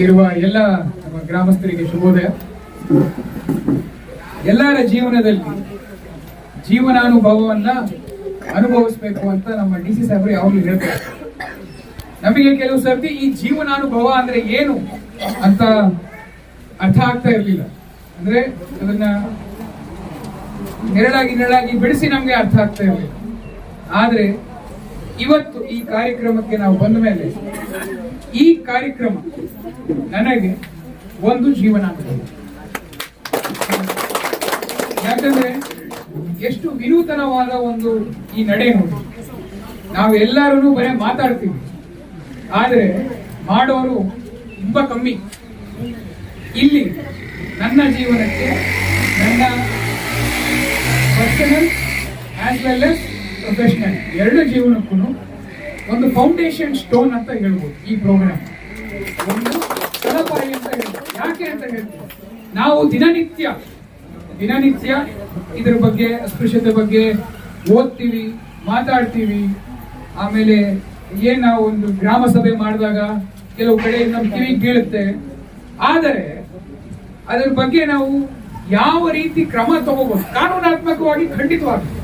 ಇಲ್ಲಿರುವ ಎಲ್ಲ ನಮ್ಮ ಗ್ರಾಮಸ್ಥರಿಗೆ ಶುಭೋದಯ. ಎಲ್ಲರ ಜೀವನದಲ್ಲಿ ಜೀವನಾನುಭವವನ್ನ ಅನುಭವಿಸ್ಬೇಕು ಅಂತ ನಮ್ಮ ಡಿ ಸಿ ಸಾಹೇಬರು ಯಾವಾಗಲೂ ಹೇಳ್ತಾರೆ. ನಮಗೆ ಕೆಲವು ಸರ್ತಿ ಈ ಜೀವನಾನುಭವ ಅಂದ್ರೆ ಏನು ಅಂತ ಅರ್ಥ ಆಗ್ತಾ ಇರಲಿಲ್ಲ. ಅಂದ್ರೆ ಅದನ್ನ ನೆರಳಾಗಿ ನೆರಳಾಗಿ ಬಿಡಿಸಿ ನಮ್ಗೆ ಅರ್ಥ ಆಗ್ತಾ ಇರಲಿಲ್ಲ. ಆದ್ರೆ ಇವತ್ತು ಈ ಕಾರ್ಯಕ್ರಮಕ್ಕೆ ನಾವು ಬಂದ ಮೇಲೆ ಈ ಕಾರ್ಯಕ್ರಮ ನನಗೆ ಒಂದು ಜೀವನ ಯಾಕಂದ್ರೆ ಎಷ್ಟು ವಿನೂತನವಾದ ಒಂದು ಈ ನಡೆ ನೋಡಿ. ನಾವು ಎಲ್ಲರೂ ಬರೀ ಮಾತಾಡ್ತೀವಿ. ಆದರೆ ಮಾಡೋರು ತುಂಬಾ ಕಮ್ಮಿ. ಇಲ್ಲಿ ನನ್ನ ಜೀವನಕ್ಕೆ ನನ್ನ personal as well as professional ಎರಡು ಜೀವನಕ್ಕೂ ಒಂದು ಫೌಂಡೇಶನ್ ಸ್ಟೋನ್ ಅಂತ ಹೇಳ್ಬೋದು ಈ ಪ್ರೋಗ್ರಾಮ್ ಒಂದು ತಲಪಾಯಿ ಅಂತ ಹೇಳ್ಬೋದು. ಯಾಕೆ ಅಂತ ಹೇಳ್ಬೋದು. ನಾವು ದಿನನಿತ್ಯ ದಿನನಿತ್ಯ ಇದ್ರ ಬಗ್ಗೆ, ಅಸ್ಪೃಶ್ಯತೆ ಬಗ್ಗೆ ಓದ್ತೀವಿ, ಮಾತಾಡ್ತೀವಿ. ಆಮೇಲೆ ಏನು ಒಂದು ಗ್ರಾಮ ಸಭೆ ಮಾಡಿದಾಗ ಕೆಲವು ಕಡೆ ನಮ್ಮ ಕಿವಿ ಬೀಳುತ್ತೆ ಆದರೆ ಅದರ ಬಗ್ಗೆ ನಾವು ಯಾವ ರೀತಿ ಕ್ರಮ ತಗೋಬಹುದು? ಕಾನೂನಾತ್ಮಕವಾಗಿ ಖಂಡಿತವಾಗ್ಲು.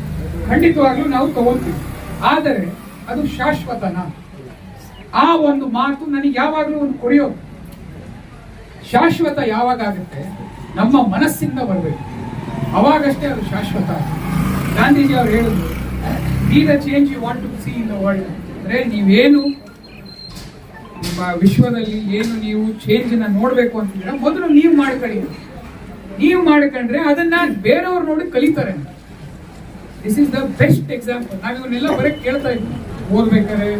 ಖಂಡಿತವಾಗ್ಲೂ ನಾವು ತಗೋತೀವಿ ಆದರೆ ಅದು ಶಾಶ್ವತನ. ಆ ಒಂದು ಮಾತು ನನಗೆ ಯಾವಾಗಲೂ ಒಂದು ಕೊರೆಯೋದು ಶಾಶ್ವತ ಯಾವಾಗ ಆಗುತ್ತೆ? ನಮ್ಮ ಮನಸ್ಸಿಂದ ಬರಬೇಕು. ಅವಾಗಷ್ಟೇ ಅದು ಶಾಶ್ವತ ಗಾಂಧೀಜಿ ಅವರು ಹೇಳಿದ್ರು be the change you want to see in the world ಅಂದ್ರೆ ನೀವೇನು ನಿಮ್ಮ ವಿಶ್ವದಲ್ಲಿ ಏನು ನೀವು ಚೇಂಜ್ ನೋಡಬೇಕು ಅಂತಿದ್ರೆ ಮೊದಲು ನೀವು ಮಾಡ್ಕೊಳ್ಳಿ. ನೀವು ಮಾಡ್ಕೊಂಡ್ರೆ ಅದನ್ನ ಬೇರೆಯವ್ರು ನೋಡಿ ಕಲಿತಾರೆ. This is the best example ನಾವು ಇವನ್ನೆಲ್ಲ ಬರೀ ಕೇಳ್ತಾ ಇದ್ವಿ ಓದ್ಬೇಕಾದ್ರೆ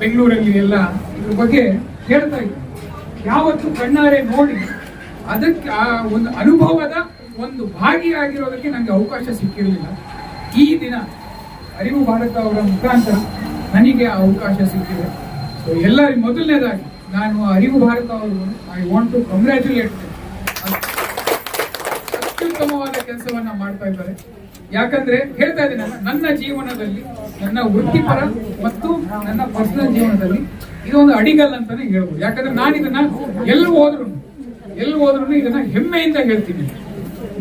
ಬೆಂಗಳೂರಲ್ಲಿ ಎಲ್ಲ ಇದ್ರ ಬಗ್ಗೆ ಕೇಳ್ತಾ ಇದ್ವಿ ಯಾವತ್ತು ಕಣ್ಣಾರೆ ನೋಡಿ, ಅದಕ್ಕೆ ಆ ಒಂದು ಅನುಭವದ ಒಂದು ಭಾಗಿಯಾಗಿರೋದಕ್ಕೆ ನನಗೆ ಅವಕಾಶ ಸಿಕ್ಕಿರಲಿಲ್ಲ. ಈ ದಿನ ಅರಿವು ಭಾರತ ಅವರ ಮುಖಾಂತರ ನನಗೆ ಆ ಅವಕಾಶ ಸಿಕ್ಕಿದೆ. ಸೊ ಎಲ್ಲರಿಗೂ ಮೊದಲನೇದಾಗಿ ನಾನು ಅರಿವು ಭಾರತ ಅವರು ಐ ವಾಂಟ್ ಟು ಕಂಗ್ರ್ಯಾಚುಲೇಟ್ ಅತ್ಯುತ್ತಮವಾದ ಕೆಲಸವನ್ನ ಮಾಡ್ತಾ ಇದ್ದಾರೆ. ಯಾಕಂದ್ರೆ ಹೇಳ್ತಾ ಇದ್ದೀನಿ ನನ್ನ ಜೀವನದಲ್ಲಿ, ನನ್ನ ವೃತ್ತಿಪರ ಮತ್ತು ನನ್ನ ಪರ್ಸನಲ್ ಜೀವನದಲ್ಲಿ ಇದೊಂದು ಅಡಿಗಲ್ ಅಂತಾನೆ ಹೇಳ್ಬೋದು. ಯಾಕಂದ್ರೆ ನಾನು ಇದನ್ನ ಎಲ್ಲಿ ಹೋದ್ರು ಎಲ್ಲಿ ಹೋದ್ರು ಇದನ್ನ ಹೆಮ್ಮೆಯಿಂದ ಹೇಳ್ತೀನಿ.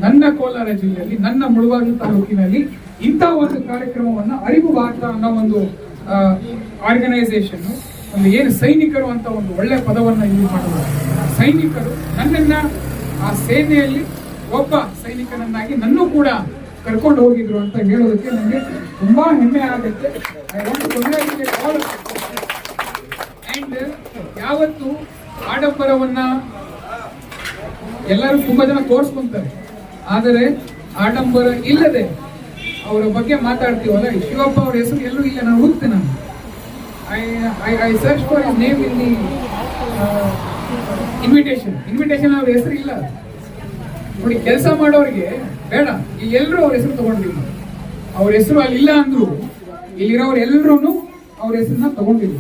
ನನ್ನ ಕೋಲಾರ ಜಿಲ್ಲೆಯಲ್ಲಿ, ನನ್ನ ಮುಳುಬಾಗಿಲು ತಾಲೂಕಿನಲ್ಲಿ ಇಂಥ ಒಂದು ಕಾರ್ಯಕ್ರಮವನ್ನ ಅರಿವು ಭಾರತ ಅನ್ನೋ ಒಂದು ಆರ್ಗನೈಸೇಷನ್ ಒಂದು ಏನು ಸೈನಿಕರು ಅಂತ ಒಂದು ಒಳ್ಳೆ ಪದವನ್ನ ಯೂಸ್ ಮಾಡೋದು ಸೈನಿಕರು ನನ್ನನ್ನ ಆ ಸೇನೆಯಲ್ಲಿ ಒಬ್ಬ ಸೈನಿಕನನ್ನಾಗಿ ನನ್ನೂ ಕೂಡ ಕರ್ಕೊಂಡು ಹೋಗಿದ್ರು ಅಂತ ಹೇಳೋದಕ್ಕೆ ನನಗೆ ತುಂಬಾ ಹೆಮ್ಮೆ ಆಗುತ್ತೆ. ಅಂಡ್ ಯಾವತ್ತು ಆಡಂಬರವನ್ನ ಎಲ್ಲರೂ ತುಂಬಾ ಜನ ತೋರಿಸ್ಕೊಂತಾರೆ. ಆದರೆ ಆಡಂಬರ ಇಲ್ಲದೆ ಅವರ ಬಗ್ಗೆ ಮಾತಾಡ್ತೀವಲ್ಲ? ಶಿವಪ್ಪ ಅವ್ರ ಹೆಸರು ಎಲ್ಲೂ ಇಲ್ಲ, ನಾನು ಹೋಗ್ತೇನೆ ನಾನು. I I I search for name in the invitation invitation ಅವ್ರ ಹೆಸರು ಇಲ್ಲ. ನೋಡಿ, ಕೆಲಸ ಮಾಡೋರಿಗೆ ಬೇಡ. ಈ ಎಲ್ಲರೂ ಅವ್ರ ಹೆಸರು ತಗೊಂಡಿಲ್ಲ. ಅವ್ರ ಹೆಸರು ಅಲ್ಲಿ ಇಲ್ಲ ಅಂದ್ರು, ಇಲ್ಲಿರೋರು ಎಲ್ಲರೂ ಅವ್ರ ಹೆಸರನ್ನ ತಗೊಂಡಿಲ್ಲ.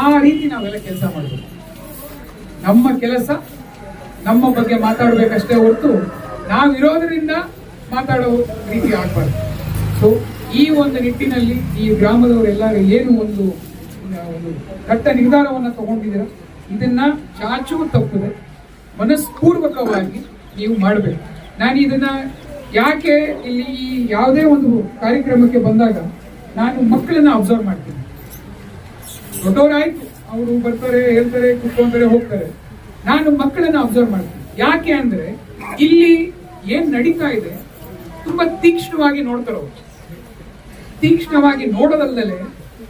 ಆ ರೀತಿ ನಾವೆಲ್ಲ ಕೆಲಸ ಮಾಡಬೇಕು ನಮ್ಮ ಕೆಲಸ, ನಮ್ಮ ಬಗ್ಗೆ ಮಾತಾಡಬೇಕಷ್ಟೇ ಹೊರತು ನಾವಿರೋದ್ರಿಂದ ಮಾತಾಡೋ ರೀತಿ ಆಗ್ಬಾರ್ದು. ಸೊ ಈ ಒಂದು ನಿಟ್ಟಿನಲ್ಲಿ ಈ ಗ್ರಾಮದವರೆಲ್ಲರೂ ಏನು ಒಂದು ಒಂದು ಕಟ್ಟ ನಿರ್ಧಾರವನ್ನ ತಗೊಂಡಿದ್ದೀರ, ಇದನ್ನ ಚಾಚು ತಪ್ಪದೆ ಮನಸ್ಪೂರ್ವಕವಾಗಿ ನೀವು ಮಾಡಬೇಕು. ನಾನು ಇದನ್ನ ಯಾಕೆ ಇಲ್ಲಿ ಈ ಯಾವುದೇ ಒಂದು ಕಾರ್ಯಕ್ರಮಕ್ಕೆ ಬಂದಾಗ ನಾನು ಮಕ್ಕಳನ್ನ ಅಬ್ಸರ್ವ್ ಮಾಡ್ತೀನಿ. ದೊಡ್ಡವರಾಯ್ತು, ಅವರು ಬರ್ತಾರೆ, ಹೇಳ್ತಾರೆ, ಕುತ್ಕೊಂತಾರೆ, ಹೋಗ್ತಾರೆ. ನಾನು ಮಕ್ಕಳನ್ನ ಅಬ್ಸರ್ವ್ ಮಾಡ್ತೀನಿ. ಯಾಕೆ ಅಂದ್ರೆ ಇಲ್ಲಿ ಏನ್ ನಡೀತಾ ಇದೆ, ತುಂಬಾ ತೀಕ್ಷ್ಣವಾಗಿ ನೋಡ್ತಾರೆ ಅವರು. ತೀಕ್ಷ್ಣವಾಗಿ ನೋಡೋದಲ್ಲದೆ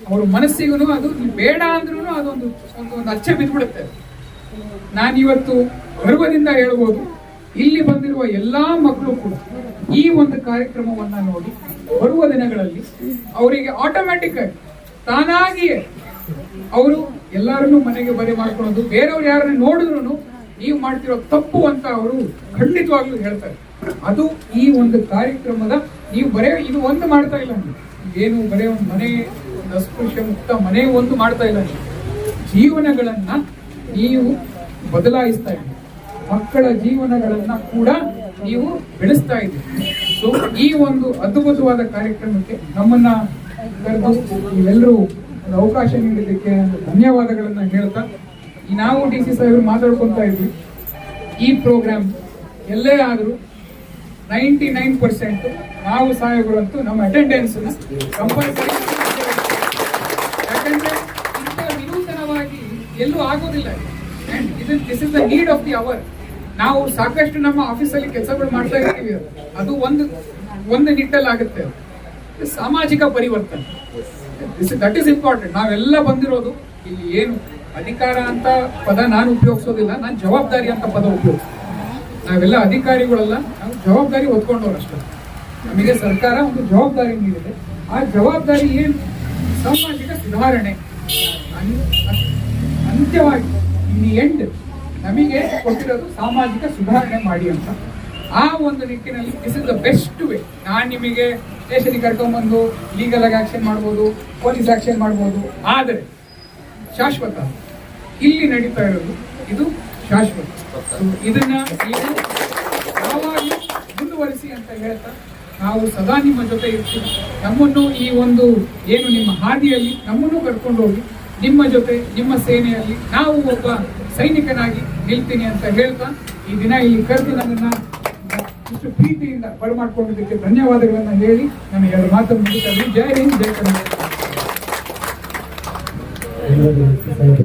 ಅವ್ರ ಮನಸ್ಸಿಗೂ ಅದು ಬೇಡ ಅಂದ್ರೂ ಅದೊಂದು ಒಂದು ಒಂದು ಅಚ್ಚೆ ಬಿದ್ದ್ಬಿಡುತ್ತೆ ನಾನಿವತ್ತು ಗರ್ವದಿಂದ ಹೇಳ್ಬೋದು ಇಲ್ಲಿ ಬಂದಿರುವ ಎಲ್ಲಾ ಮಕ್ಕಳು ಕೂಡ ಈ ಒಂದು ಕಾರ್ಯಕ್ರಮವನ್ನ ನೋಡಿ ಬರುವ ದಿನಗಳಲ್ಲಿ ಅವರಿಗೆ ಆಟೋಮ್ಯಾಟಿಕ್ ಆಗಿ ತಾನಾಗಿಯೇ ಅವರು ಎಲ್ಲರನ್ನೂ ಮನೆಗೆ ಬರೆ ಮಾಡ್ಕೊಳ್ಳೋದು, ಬೇರೆಯವ್ರು ಯಾರನ್ನ ನೋಡಿದ್ರು ನೀವು ಮಾಡ್ತಿರೋ ತಪ್ಪು ಅಂತ ಅವರು ಖಂಡಿತವಾಗ್ಲೂ ಹೇಳ್ತಾರೆ. ಅದು ಈ ಒಂದು ಕಾರ್ಯಕ್ರಮದ ನೀವು ಬರೇ ಇದು ಒಂದು ಮಾಡ್ತಾ ಇಲ್ಲ ಏನು ಬರೇ ಒಂದು ಮನೆ, ಅಸ್ಪೃಶ್ಯ ಮುಕ್ತ ಮನೆ ಒಂದು ಮಾಡ್ತಾ ಇಲ್ಲ. ಜೀವನಗಳನ್ನ ನೀವು ಬದಲಾಯಿಸ್ತಾ ಇದ್ದೀರಿ ಮಕ್ಕಳ ಜೀವನಗಳನ್ನ ಕೂಡ ನೀವು ಬೆಳೆಸ್ತಾ ಇದ್ದೀರಿ. ಸೊ ಈ ಒಂದು ಅದ್ಭುತವಾದ ಕಾರ್ಯಕ್ರಮಕ್ಕೆ ನಮ್ಮನ್ನ ಕರೆದು ಎಲ್ಲರೂ ಅವಕಾಶ ನೀಡಿದ್ದಕ್ಕೆ ಧನ್ಯವಾದಗಳನ್ನ ಹೇಳ್ತಾ ನಾವು ಡಿ ಸಿ ಸಾಹೇಬರು ಮಾತಾಡ್ಕೊಂತ ಇದ್ವಿ. ಈ ಪ್ರೋಗ್ರಾಮ್ ಎಲ್ಲೇ ಆದರೂ ನೈಂಟಿ ನೈನ್ ಪರ್ಸೆಂಟ್ ನಾವು ಸಾಹೇಬರು ಅಂತೂ ನಮ್ಮ ಅಟೆಂಡೆನ್ಸ್ ಕಂಪಲ್ಸರಿ ಯಾಕಂದ್ರೆ ಇಂಥ ವಿನೂತನವಾಗಿ ಎಲ್ಲೂ ಆಗೋದಿಲ್ಲ. This is the need of the hour ನಾವು ಸಾಕಷ್ಟು ನಮ್ಮ ಆಫೀಸಲ್ಲಿ ಕೆಲಸಗಳು ಮಾಡ್ತಾ ಇರ್ತೀವಿ. ಅದು ಒಂದು ಒಂದು ನಿಟ್ಟಲ್ಲಿ ಆಗುತ್ತೆ ಸಾಮಾಜಿಕ ಪರಿವರ್ತನೆ. ಪರಿವರ್ತನೆ ದಟ್ ಇಸ್ ಇಂಪಾರ್ಟೆಂಟ್ ನಾವೆಲ್ಲ ಬಂದಿರೋದು, ಇಲ್ಲಿ ಏನು ಅಧಿಕಾರ ಅಂತ ಪದ ನಾನು ಉಪಯೋಗಿಸೋದಿಲ್ಲ, ನಾನು ಜವಾಬ್ದಾರಿ ಅಂತ ಪದ ಉಪಯೋಗಿಸ್ತೀನಿ. ನಾವೆಲ್ಲ ಅಧಿಕಾರಿಗಳೆಲ್ಲ, ನಾವು ಜವಾಬ್ದಾರಿ ಅಷ್ಟೇ. ನಮಗೆ ಸರ್ಕಾರ ಒಂದು ಜವಾಬ್ದಾರಿ ನೀಡಿದೆ. ಆ ಜವಾಬ್ದಾರಿ ಏನು? ಸಾಮಾಜಿಕ ಸುಧಾರಣೆ. ಅಂತ್ಯವಾಗಿ. ಇನ್ ಎಂಡ್ ನಮಗೆ ಕೊಟ್ಟಿರೋದು ಸಾಮಾಜಿಕ ಸುಧಾರಣೆ ಮಾಡಿ ಅಂತ. ಆ ಒಂದು ನಿಟ್ಟಿನಲ್ಲಿ this is the best way ನಾನು ನಿಮಗೆ ಸ್ಟೇಷನ್ಗೆ ಕರ್ಕೊಂಡ್ಬಂದು ಲೀಗಲ್ ಆಗಿ ಆಕ್ಷನ್ ಮಾಡ್ಬೋದು ಪೊಲೀಸ್ ಆಕ್ಷನ್ ಮಾಡ್ಬೋದು. ಆದರೆ, ಶಾಶ್ವತ. ಇಲ್ಲಿ ನಡೀತಾ ಇರೋದು ಇದು ಶಾಶ್ವತ. ಇದನ್ನ ನೀವು ಯಾವಾಗಲೂ ಮುಂದುವರಿಸಿ ಅಂತ ಹೇಳ್ತಾ ನಾವು ಸದಾ ನಿಮ್ಮ ಜೊತೆ ಇರ್ತೀವಿ. ನಮ್ಮನ್ನು ಈ ಒಂದು ಏನು ನಿಮ್ಮ ಹಾದಿಯಲ್ಲಿ ನಮ್ಮನ್ನು ಕರ್ಕೊಂಡು ಹೋಗಿ ನಿಮ್ಮ ಜೊತೆ, ನಿಮ್ಮ ಸೇನೆಯಲ್ಲಿ ನಾವು ಒಬ್ಬ ಸೈನಿಕನಾಗಿ ನಿಲ್ತೀನಿ ಅಂತ ಹೇಳ್ತಾ ಈ ದಿನ ಇಲ್ಲಿ ಕರೆದು ನನ್ನನ್ನು ಇಷ್ಟು ಪ್ರೀತಿಯಿಂದ ಬರಮಾಡ್ಕೊಂಡಿದ್ದಕ್ಕೆ ಧನ್ಯವಾದಗಳನ್ನು ಹೇಳಿ ನಾನು ಎರಡು ಮಾತು ಮುಗಿಸ್ತಾ ಜಯ ಹಿಂದ್, ಜೈ ಸಾಹೇಬ್ರೆ.